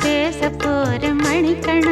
பேச போற மணிக்கணக்கா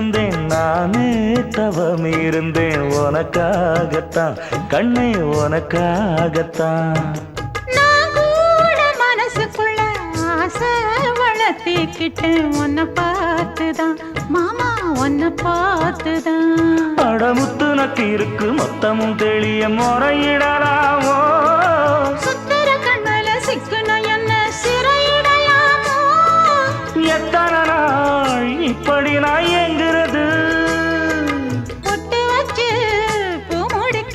காத்திருந்தேன் நானே தவம் இருந்தேன் உனக்காகத்தான். கண்ணே உனக்காகத்தான். மனசுக்குள்ள ஆசை வளர்த்திக்கிட்டேன். உன்னை பார்த்துதான் மாமா உன்னை பார்த்துதான். அடமுத்து நக்கு இருக்கு மொத்தமும் தெளிய முறையிடலாமோ? சுத்தர கண்மல சிக்கன என்ன சிறையிடலாமோ? எத்தனை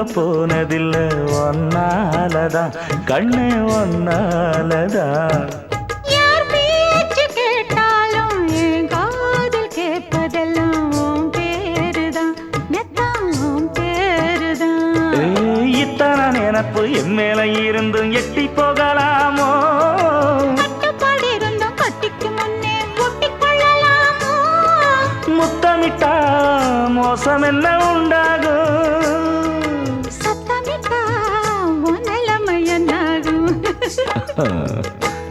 தூங்க போனதில்லை ஒன்னாலதான். கண்ணே ஒன்னாலதான். இத்தனை நினப்பு என் மேல இருந்தும் எட்டி போகலாமோ? முத்தமிட்டா மோசம் என்ன உண்டாகும்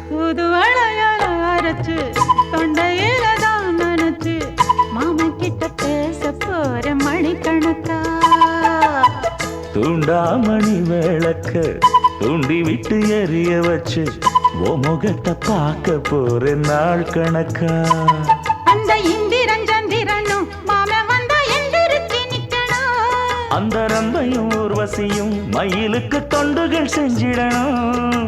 புது வளையல அரைச்சு தொண்டையில தான் நனைச்சு மாமன் கிட்ட பேச போற மணிக்கணக்கா? தூண்டாமணி விளக்க தூண்டி விட்டு எரிய வச்சு ஓ முகத்தை பார்க்க போறேன் நாள் கணக்கா? அந்த இந்திரன் சந்திரனும் மாமன் வந்தா எந்திரிச்சு நிக்கணும். அந்த ரம்பையும் ஊர்வசியும் மயிலுக்கு தொண்டுகள் செஞ்சிடணும்.